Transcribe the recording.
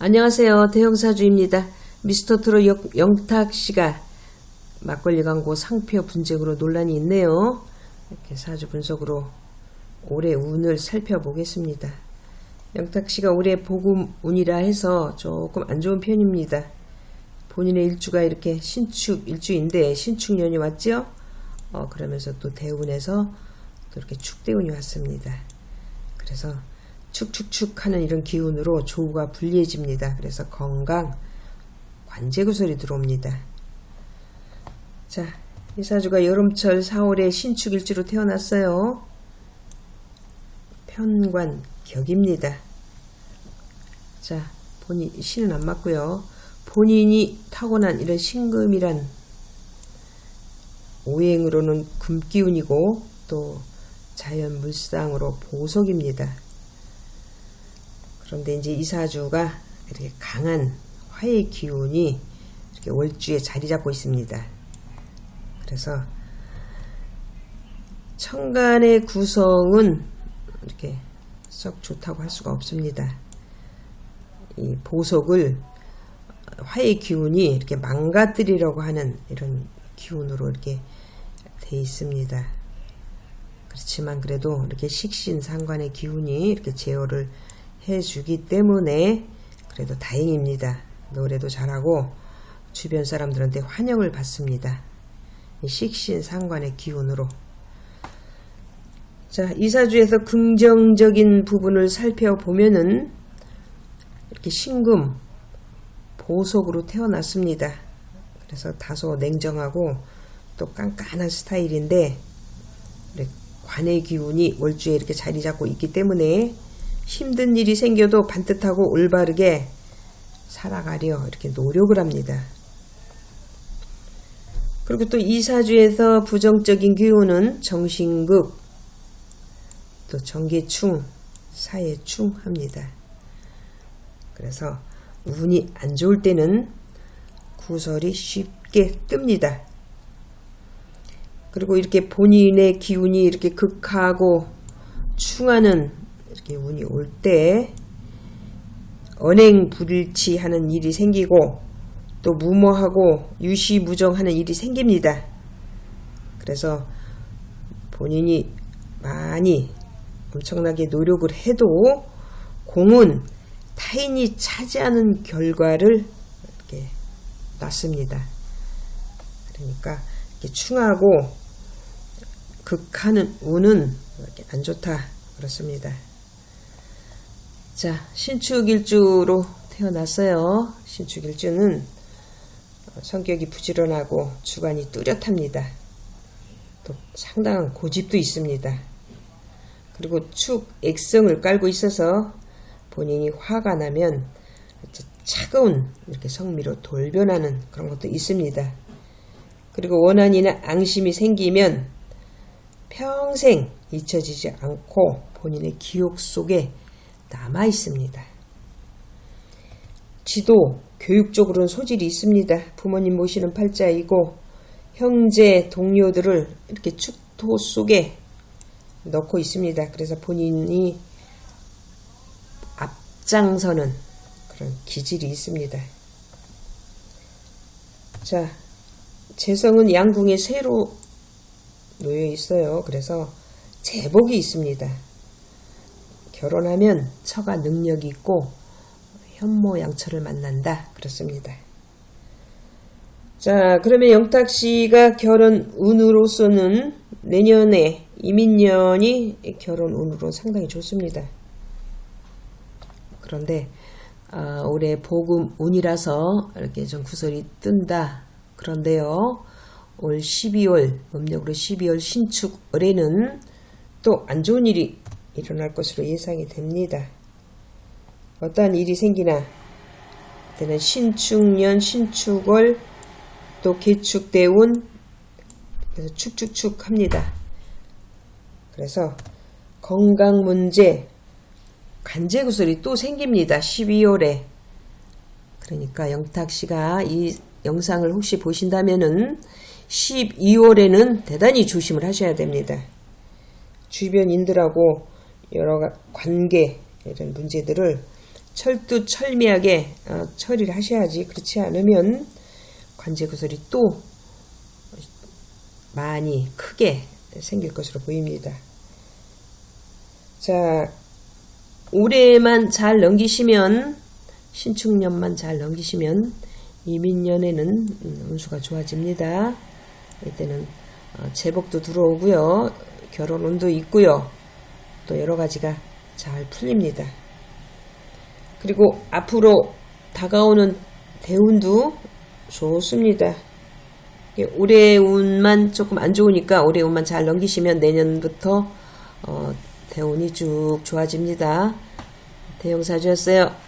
안녕하세요. 대형사주입니다. 미스터트롯 영- 영탁 씨가 막걸리 광고 상표 분쟁으로 논란이 있네요. 이렇게 사주 분석으로 올해 운을 살펴보겠습니다. 영탁 씨가 올해 복음 운이라 해서 조금 안 좋은 편입니다. 본인의 일주가 이렇게 신축 일주인데 신축년이 왔죠? 어, 그러면서 또 대운에서 또 이렇게 축대운이 왔습니다. 그래서 축축축 하는 이런 기운으로 조우가 불리해집니다. 그래서 건강, 관제구설이 들어옵니다. 자, 이 사주가 여름철 4월에 신축일주로 태어났어요. 편관 격입니다. 자, 본인 신은 안 맞고요. 본인이 타고난 이런 신금이란 오행으로는 금기운이고 또 자연 물상으로 보석입니다. 그런데 이제 이 사주가 이렇게 강한 화의 기운이 이렇게 월주에 자리 잡고 있습니다. 그래서 천간의 구성은 이렇게 썩 좋다고 할 수가 없습니다. 이 보석을 화의 기운이 이렇게 망가뜨리려고 하는 이런 기운으로 이렇게 돼 있습니다. 그렇지만 그래도 이렇게 식신 상관의 기운이 이렇게 제어를 해주기 때문에 그래도 다행입니다. 노래도 잘하고 주변 사람들한테 환영을 받습니다. 이 식신 상관의 기운으로 자, 이사주에서 긍정적인 부분을 살펴보면은 이렇게 신금, 보석으로 태어났습니다. 그래서 다소 냉정하고 또 깐깐한 스타일인데 관의 기운이 월주에 이렇게 자리 잡고 있기 때문에 힘든 일이 생겨도 반듯하고 올바르게 살아가려 이렇게 노력을 합니다. 그리고 또 이사주에서 부정적인 기운은 정신극, 또 정계충, 사회충 합니다. 그래서 운이 안 좋을 때는 구설이 쉽게 뜹니다. 그리고 이렇게 본인의 기운이 이렇게 극하고 충하는 이렇게 운이 올 때 언행 불일치하는 일이 생기고 또 무모하고 유시무정하는 일이 생깁니다. 그래서 본인이 많이 엄청나게 노력을 해도 공은 타인이 차지하는 결과를 이렇게 낳습니다. 그러니까 이렇게 충하고 극하는 운은 이렇게 안 좋다 그렇습니다. 자 신축일주로 태어났어요. 신축일주는 성격이 부지런하고 주관이 뚜렷합니다. 또 상당한 고집도 있습니다. 그리고 축 액성을 깔고 있어서 본인이 화가 나면 차가운 이렇게 성미로 돌변하는 그런 것도 있습니다. 그리고 원한이나 앙심이 생기면 평생 잊혀지지 않고 본인의 기억 속에 남아 있습니다. 지도, 교육적으로는 소질이 있습니다. 부모님 모시는 팔자이고 형제, 동료들을 이렇게 축토 속에 넣고 있습니다. 그래서 본인이 앞장서는 그런 기질이 있습니다. 자, 재성은 양궁에 새로 놓여 있어요. 그래서 제복이 있습니다. 결혼하면 처가 능력이 있고 현모 양처를 만난다. 그렇습니다. 자, 그러면 영탁 씨가 결혼 운으로서는 내년에 이민년이 결혼 운으로 상당히 좋습니다. 그런데 아, 올해 복음 운이라서 이렇게 좀 구설이 뜬다. 그런데요, 올 12월 음력으로 12월 신축월에는 또 안 좋은 일이 일어날 것으로 예상이 됩니다. 어떠한 일이 생기나 그때는 신축년, 신축월, 또 개축대운 그래서 축축축 합니다. 그래서 건강 문제, 간제구설이 또 생깁니다. 12월에. 그러니까 영탁 씨가 이 영상을 혹시 보신다면은 12월에는 대단히 조심을 하셔야 됩니다. 주변인들하고 여러 관계 이런 문제들을 철두 철미하게 어, 처리를 하셔야지 그렇지 않으면 관제 구설이 또 많이 크게 생길 것으로 보입니다. 자, 올해만 잘 넘기시면 신축년만 잘 넘기시면 이민년에는 음, 운수가 좋아집니다. 이때는 어, 제복도 들어오고요. 결혼 운도 있고요. 또 여러 가지가 잘 풀립니다. 그리고 앞으로 다가오는 대운도 좋습니다. 올해 운만 조금 안 좋으니까 올해 운만 잘 넘기시면 내년부터 어, 대운이 쭉 좋아집니다. 대용사주였어요.